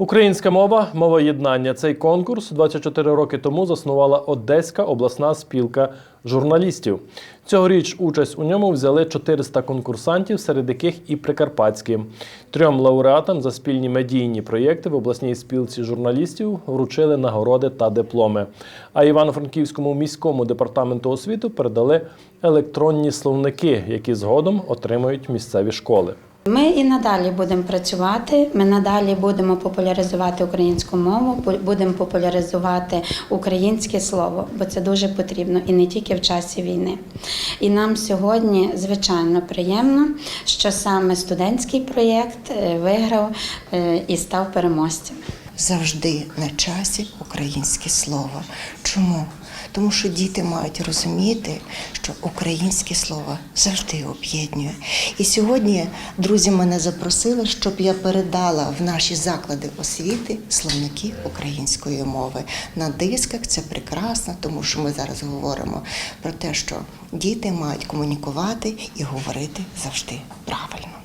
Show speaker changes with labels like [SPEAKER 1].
[SPEAKER 1] Українська мова мова єднання. Цей конкурс 24 роки тому заснувала Одеська обласна спілка журналістів. Цьогоріч участь у ньому взяли 400 конкурсантів, серед яких і прикарпатські. Трьом лауреатам за спільні медійні проєкти в обласній спілці журналістів вручили нагороди та дипломи. А Івано-Франківському міському департаменту освіти передали електронні словники, які згодом отримають місцеві школи.
[SPEAKER 2] Ми і надалі будемо працювати. Ми надалі будемо популяризувати українську мову, бу- будемо популяризувати українське слово, бо це дуже потрібно і не тільки в часі війни. І нам сьогодні звичайно приємно, що саме студентський проєкт е, виграв е, і став переможцем.
[SPEAKER 3] завжди на часі українське слово. Чому? Тому що діти мають розуміти, що українське слово завжди об'єднує. І сьогодні друзі мене запросили, щоб я передала в наші заклади освіти словники української мови. На дисках це прекрасно, тому що ми зараз говоримо про те, що діти мають комунікувати і говорити завжди правильно.